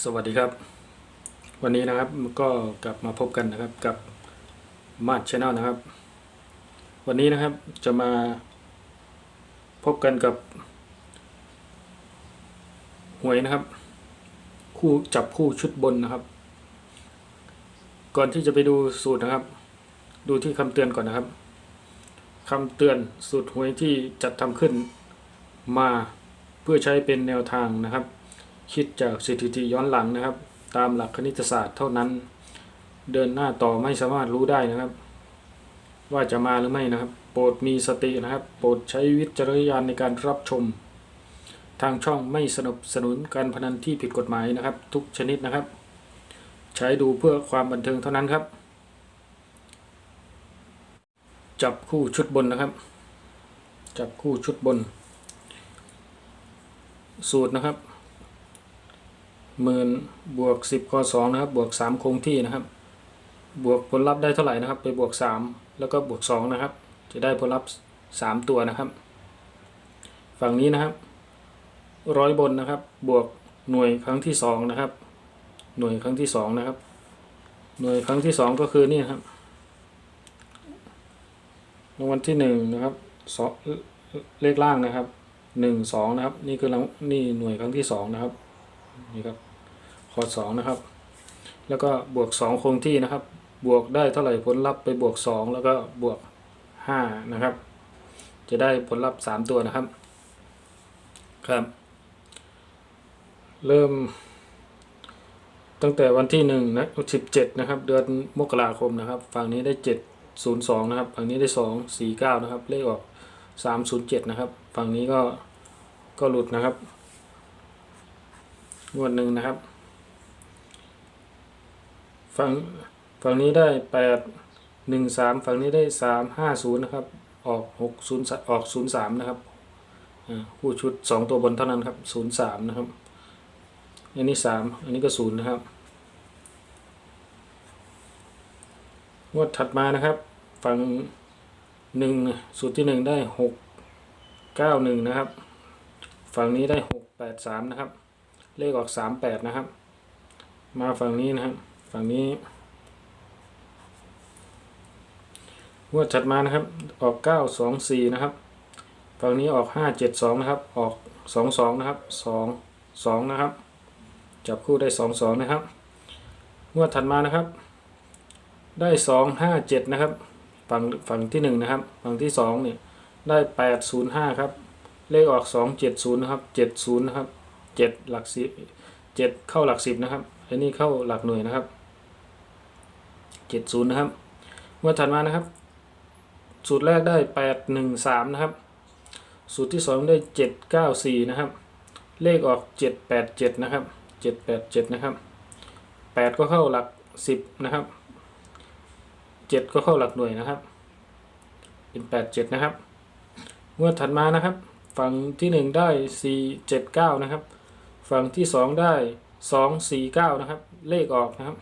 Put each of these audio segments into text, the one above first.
สวัสดีครับ วันนี้นะครับก็กลับมาพบกันนะครับกับมาดชแนลนะครับ วันนี้นะครับจะมาพบกันกับหวยนะครับ คู่จับคู่ชุดบนนะครับ ก่อนที่จะไปดูสูตรนะครับ ดูที่คำเตือนก่อนนะครับคำเตือนสูตรหวยที่จัดทำขึ้นมาเพื่อใช้เป็นแนวทางนะครับ คิดจากสถิติย้อนหลังนะครับ ตามหลักคณิตศาสตร์เท่านั้น เดินหน้าต่อไม่สามารถรู้ได้นะครับ ว่าจะมาหรือไม่นะครับ โปรดมีสตินะครับ โปรดใช้วิจารณญาณในการรับชม ทางช่องไม่สนับสนุนการพนันที่ผิดกฎหมายนะครับ ทุกชนิดนะครับ ใช้ดูเพื่อความบันเทิงเท่านั้นครับ จับคู่ชุดบนนะครับ จับคู่ชุดบน สูตรนะครับ หมื่นบวกสิบข้อสองนะครับ บวกสามคงที่นะครับ บวกผลลัพธ์ได้เท่าไหร่นะครับ ไปบวกสามแล้วก็บวกสองนะครับ จะได้ผลลัพธ์สามตัวนะครับ ฝั่งนี้นะครับร้อยบนนะครับ บวกหน่วยครั้งที่สองนะครับ หน่วยครั้งที่สองนะครับ หน่วยครั้งที่สองก็คือนี่ครับรางวัลที่หนึ่งนะครับเลขล่างนะครับหนึ่งสองนะครับ นี่คือรางนี่หน่วยครั้งที่สองนะครับ นี่ครับคอร์ดสองนะครับ แล้วก็บวกสองคงที่นะครับ บวกได้เท่าไหร่ผลลัพธ์ไปบวกสองแล้วก็บวกห้านะครับ จะได้ผลลัพธ์สามตัวนะครับ ครับ เริ่ม ตั้งแต่วันที่หนึ่งนะสิบเจ็ดนะครับ เดือนมกราคมนะครับ ฝั่งนี้ได้เจ็ดศูนย์สองนะครับ ฝั่งนี้ได้สองสี่เก้านะครับ เลขออกสามศูนย์เจ็ดนะครับ ฝั่งนี้ก็ก็หลุดนะครับ งวดหนึ่งนะครับ ฝั่งฝั่งนี้ได้แปดหนึ่งสามฝั่งนี้ได้สามห้าศูนย์นะครับ ออกหกศูนย์ออกศูนย์สามนะครับอ่าคู่ชุดสองตัวบนเท่านั้นครับศูนย์สามนะครับ อันนี้สามอันนี้ก็ศูนย์นะครับ งวดถัดมานะครับ ฝั่งหนึ่งสูตรที่หนึ่งได้หกเก้าหนึ่งนะครับ ฝั่งนี้ได้หกแปดสามนะครับ เลขออกสามแปดนะครับ มาฝั่งนี้นะครับ ฝั่งนี้งวดถัดมานะครับ ออกเก้าสองสี่นะครับ ฝั่งนี้ออกห้าเจ็ดสองนะครับ ออกสองสองนะครับสองสองนะครับ จับคู่ได้สองสองนะครับ งวดถัดมานะครับ ได้สองห้าเจ็ดนะครับ ฝั่งฝั่งที่หนึ่งนะครับ ฝั่งที่สองเนี่ยได้แปดศูนย์ห้าครับ เลขออกสองเจ็ดศูนย์นะครับเจ็ดศูนย์นะครับ เจ็ดหลักสิบเจ็ดเข้าหลักสิบนะครับอันนี้เข้าหลักหน่วยนะครับเจ็ดศูนย์นะครับเมื่อถัดมานะครับ สูตรแรกได้แปดหนึ่งสามนะครับ สูตรที่สองได้เจ็ดเก้าสี่นะครับ เลขออกเจ็ดแปดเจ็ดนะครับเจ็ดแปดเจ็ดนะครับแปดก็เข้าหลักสิบนะครับเจ็ดก็เข้าหลักหน่วยนะครับเป็นแปดเจ็ดนะครับเมื่อถัดมานะครับ ฝั่งที่หนึ่งได้สี่เจ็ดเก้านะครับ ฝั่งที่สองได้สองสี่เก้านะครับ เลขออกนะครับ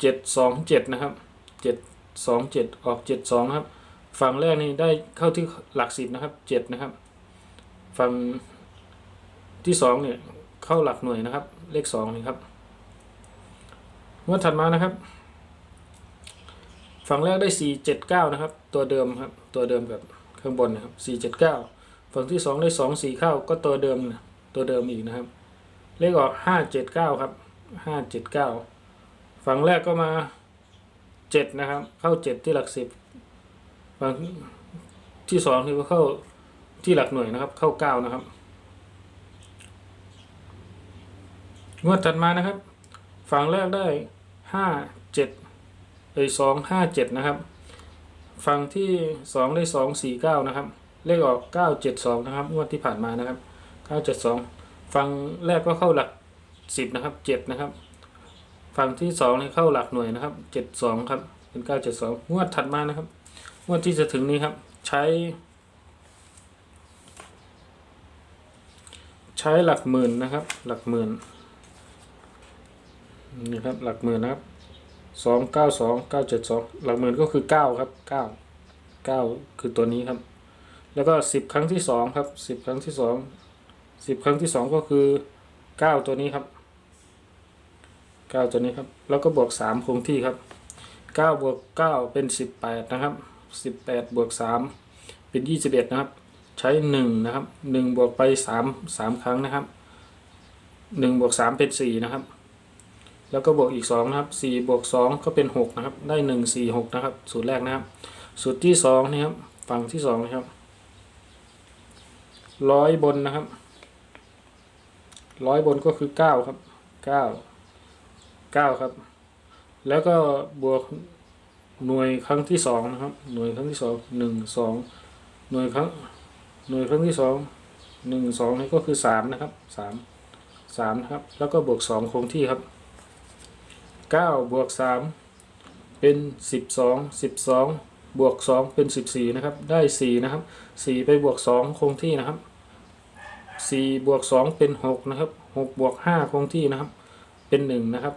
เจ็ดสองเจ็ดนะครับเจ็ดสองเจ็ดออกเจ็ดสองนะครับ ฝั่งแรกนี่ได้เข้าที่หลักสิบนะครับเจ็ดนะครับ ฝั่งที่สองเนี่ย เข้าหลักหน่วยนะครับ เลขสองนี่ครับเมื่อถัดมานะครับ ฝั่งแรกได้สี่เจ็ดเก้านะครับ ตัวเดิมครับ ตัวเดิมกับข้างบนนะครับสี่เจ็ดเก้าฝั่งที่สองได้สองสี่เข้าก็ตัวเดิมนะ ตัวเดิมอีกนะครับ เลขออกห้าเจ็ดเก้าครับห้าเจ็ดเก้าฝั่งแรกก็มาเจ็ดนะครับ เข้าเจ็ดที่หลักสิบฝั่งที่สองนี่ก็เข้าที่หลักหน่วยนะครับ เข้าเก้านะครับ งวดถัดมานะครับ ฝั่งแรกได้ห้าเจ็ดเอ้ยสองห้าเจ็ดนะครับ ฝั่งที่สองได้สองสี่เก้านะครับ เลขออกเก้าเจ็ดสองนะครับ งวดที่ผ่านมานะครับ เก้าเจ็ดสองฝั่งแรกก็เข้าหลักสิบนะครับเจ็ดนะครับ ฝั่งที่สองนี่เข้าหลักหน่วยนะครับเจ็ดสองครับเป็นเก้าเจ็ดสองงวดถัดมานะครับ งวดที่จะถึงนี้ครับ ใช้ ใช้หลักหมื่นนะครับ หลักหมื่นนี่ครับหลักหมื่นนะครับสองเก้าสองเก้าเจ็ดสองหลักหมื่นก็คือเก้าครับเก้าเก้าคือตัวนี้ครับ แล้วก็สิบครั้งที่สองครับสิบครั้งที่สอง สิบครั้งที่สองก็คือเก้าตัวนี้ครับเก้าตัวนี้ครับ แล้วก็บวกสามคงที่ครับเก้าบวกเก้าเป็นสิบแปดนะครับสิบแปดบวกสามเป็นยี่สิบเอ็ดนะครับ ใช้หนึ่งนะครับหนึ่งบวกไปสามสามครั้งนะครับหนึ่งบวกสามเป็นสี่นะครับ แล้วก็บวกอีกสองนะครับสี่บวกสองก็เป็นหกนะครับ ได้หนึ่งสี่หกนะครับ สูตรแรกนะครับ สูตรที่สองนี่ครับ ฝั่งที่สองนะครับร้อยบนนะครับ ร้อยบนก็คือเก้าครับเก้าเก้าครับ แล้วก็บวกหน่วยครั้งที่สองนะครับ หน่วยครั้งที่สองหนึ่งสองหน่วยครั้งหน่วยครั้งที่สองหนึ่งสองนี่ก็คือสามนะครับสามสามนะครับ แล้วก็บวกสองคงที่ครับเก้าบวกสามเป็นสิบสองสิบสองบวกสองเป็นสิบสี่นะครับ ได้สี่นะครับสี่ไปบวกสองคงที่นะครับ สี่บวกสองเป็นหกนะครับหกบวกห้าคงที่นะครับ เป็นหนึ่งนะครับ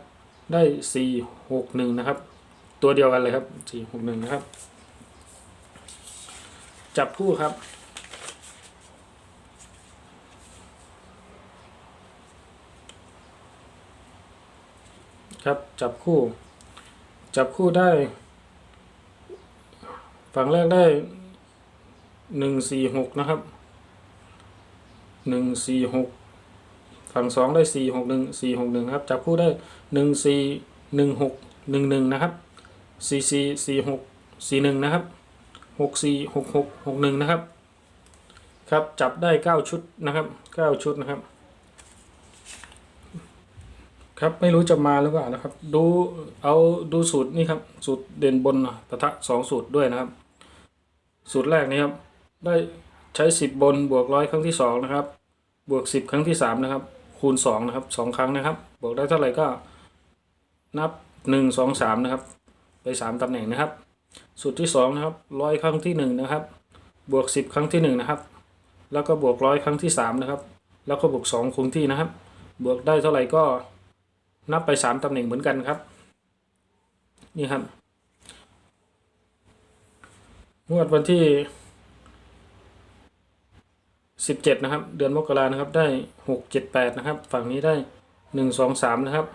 ได้สี่หกหนึ่งนะครับ ตัวเดียวกันเลยครับสี่หกหนึ่งนะครับ จับคู่ครับครับจับคู่ จับคู่ได้ ฝั่งแรกได้หนึ่งสี่หกนะครับ หนึ่งสี่หกฝั่งสองได้สี่หกหนึ่งสี่หกหนึ่งครับ จับคู่ได้หนึ่งสี่หนึ่งหกหนึ่งหนึ่งนะครับสี่สี่สี่หกสี่หนึ่งนะครับหกสี่หกหกหกหนึ่งนะครับ ครับจับได้เก้าชุดนะครับเก้าชุดนะครับ ครับไม่รู้จะมาหรือเปล่านะครับ ดูเอาดูสูตรนี่ครับสูตรเด่นบนปะทะสองสูตรด้วยนะครับ สูตรแรกนี้ครับได้ ใช้สิบบนบวกร้อยครั้งที่สองนะครับ บวกสิบครั้งที่สามนะครับ คูณสองนะครับสองครั้งนะครับ บวกได้เท่าไหร่ก็นับหนึ่งสองสามนะครับ ไปสามตำแหน่งนะครับ สูตรที่สองนะครับร้อยครั้งที่หนึ่งนะครับ บวกสิบครั้งที่หนึ่งนะครับ แล้วก็บวกร้อยครั้งที่สามนะครับ แล้วก็บวกสองคงที่นะครับ บวกได้เท่าไหร่ก็นับไปสามตำแหน่งเหมือนกันครับ นี่ครับงวดวันที่ สิบเจ็ดนะครับ เดือนมกรานะครับได้หกเจ็ดแปดนะครับ ฝั่งนี้ได้หนึ่งสองสามนะครับ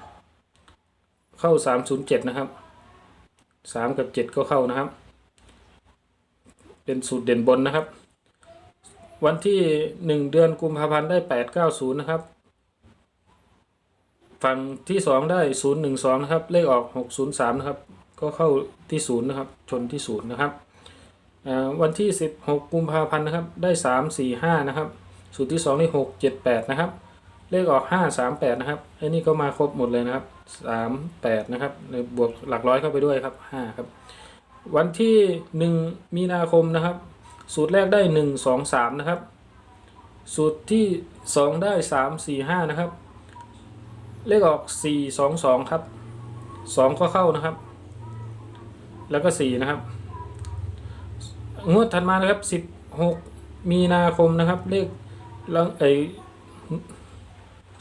เข้าสามศูนย์เจ็ดนะครับสามกับเจ็ดก็เข้านะครับ เป็นสูตรเด่นบนนะครับ วันที่หนึ่งเดือนกุมภาพันธ์ได้แปดเก้าศูนย์นะครับ ฝั่งที่สองได้ศูนย์หนึ่งสองนะครับ เลขออกหกศูนย์สามนะครับ ก็เข้าที่ศูนย์นะครับ ชนที่ศูนย์นะครับ วันที่สิบหกกุมภาพันธ์นะครับ ได้สามสี่ห้านะครับ สูตรที่สองนี่หกเจ็ดแปดนะครับ เลขออกห้าสามแปดนะครับไอ้นี่ก็มาครบหมดเลยนะครับสามแปดนะครับ บวกหลักร้อยเข้าไปด้วยครับห้าครับ วันที่หนึ่งมีนาคมนะครับ สูตรแรกได้หนึ่งสองสามนะครับ สูตรที่สองได้สามสี่ห้านะครับ เลขออกสี่สองสองครับสองก็เข้านะครับ แล้วก็สี่นะครับ งวดถัดมานะครับสิบหกมีนาคมนะครับ เลขล้วไอ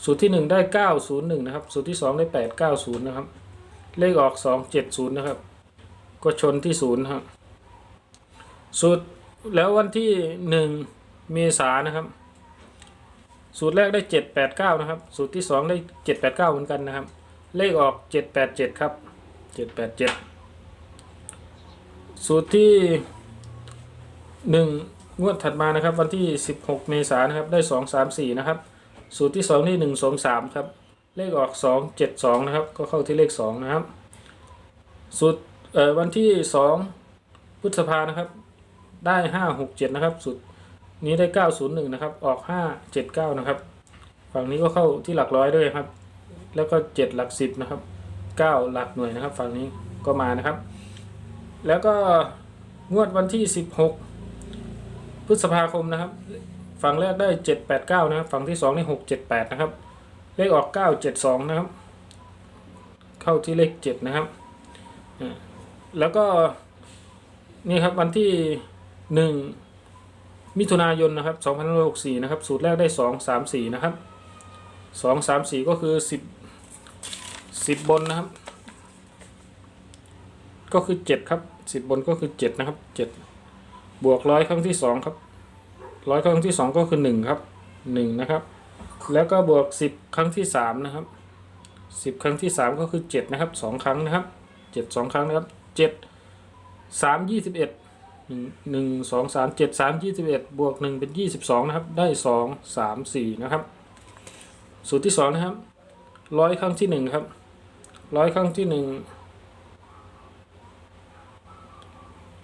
สูตรที่หนึ่งได้เก้าศูนย์หนึ่งนะครับ สูตรที่สองได้แปดเก้าศูนย์นะครับ เลขออกสองเจ็ดศูนย์นะครับ ก็ชนที่ศูนย์นะครับ สูตรแล้ววันที่หนึ่งเมษายนนะครับ สูตรแรกได้เจ็ดแปดเก้านะครับ สูตรที่สองได้เจ็ดแปดเก้าเหมือนกันนะครับ เลขออกเจ็ดแปดเจ็ดครับเจ็ดแปดเจ็ดสูตรที่ หนึ่งงวดถัดมานะครับ วันที่สิบหกเมษายนนะครับได้สองสามสี่นะครับ สูตรที่สองที่หนึ่งสองสามครับ เลขออกสองเจ็ดสองนะครับ ก็เข้าที่เลขสองนะครับ สูตรเอ่อวันที่สองพฤษภานะครับ ได้ห้าหกเจ็ดนะครับ สูตรนี้ได้ 901 นะครับ ออก 579 นะครับ ฝั่งนี้ก็เข้าที่หลักร้อยด้วยครับ แล้วก็ 7 หลัก 10 นะครับ 9 หลักหน่วยนะครับ ฝั่งนี้ก็มานะครับ แล้วก็งวดวันที่ 16 พฤษภาคมนะครับ ฝั่งแรกได้ 789 นะครับ ฝั่งที่2ได้678 นะครับ เลขออก 972 นะครับ เข้าที่เลข 7 นะครับอ่าแล้วก็ นี่ครับวันที่ 1 มิถุนายนนะครับ2564 นะครับ สูตรแรกได้ 2 3 4 นะครับ 2 3 4 ก็คือ 10 10 บนนะครับ ก็คือ 7 ครับ 10 บนก็คือ 7 นะครับ 7 บวกร้อยครั้งที่2ครับร้อยครั้งที่2ก็คือ1ครับ1นะครับ แล้วก็บวก10ครั้งที่3นะครับสิบครั้งที่สามก็คือเจ็ดนะครับสองครั้งนะครับเจ็ดสองครั้งนะครับเจ็ดสามยี่สิบเอ็ดหนึ่งหนึ่งสองสามเจ็ดสามยี่สิบเอ็ดบวกหนึ่งเป็นยี่สิบสองนะครับ ได้สองสามสี่นะครับ สูตรที่สองนะครับร้อยครั้งที่หนึ่งครับร้อยครั้งที่หนึ่ง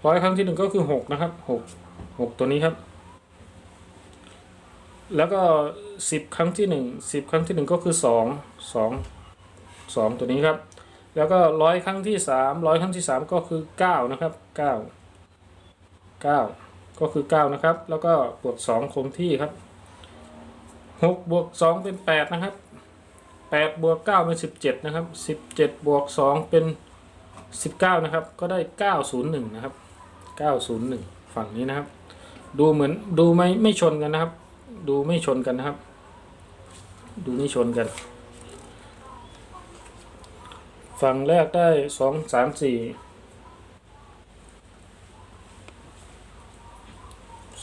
ร้อยครั้งที่หนึ่งก็คือหกนะครับหกหกตัวนี้ครับ แล้วก็สิบครั้งที่หนึ่งสิบครั้งที่หนึ่งก็คือสองสองสองตัวนี้ครับ แล้วก็ร้อยครั้งที่สามร้อยครั้งที่สามก็คือเก้านะครับเก้าเก้าก็คือเก้านะครับ แล้วก็บวกสองคงที่ครับหกบวกสองเป็นแปดนะครับแปดบวกเก้าเป็นสิบเจ็ดนะครับสิบเจ็ดบวกสองเป็นสิบเก้านะครับ ก็ได้เก้าศูนย์หนึ่งนะครับ เก้าศูนย์หนึ่งฝั่งนี้นะครับ ดูเหมือนดูไม่ไม่ชนกันนะครับ ดูไม่ชนกันนะครับ ดูไม่ชนกัน ฝั่งแรกได้สองสามสี่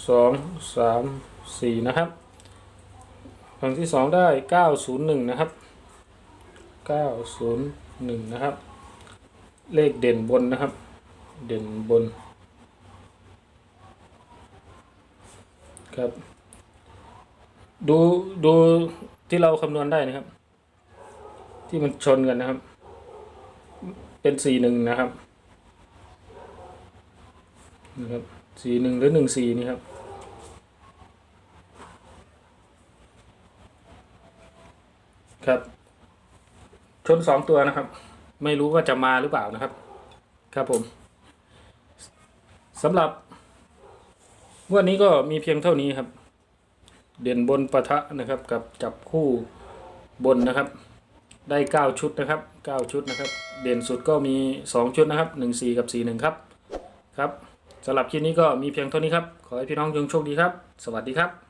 สองสามสี่นะครับ ฝั่งที่สองได้เก้าศูนย์หนึ่งนะครับเก้าศูนย์หนึ่งนะครับ เลขเด่นบนนะครับ เด่นบน ครับ ดูดูที่เราคำนวณได้นะครับ ที่มันชนกันนะครับ เป็นสี่หนึ่งนะครับนะครับสี่หนึ่งหรือหนึ่งสี่นี่ครับครับ ชนสองตัวนะครับ ไม่รู้ว่าจะมาหรือเปล่านะครับ ครับผมสำหรับ วันนี้ก็มีเพียงเท่านี้ครับ เด่นบนปะทะนะครับ กับจับคู่บนนะครับ ได้ 9 ชุดนะครับ 9 ชุดนะครับ เด่นสุดก็มี 2 ชุดนะครับ 1 4 กับ 4 1 ครับ ครับสำหรับคลิปนี้ก็มีเพียงเท่านี้ครับ ขอให้พี่น้องจงโชคดีครับ สวัสดีครับ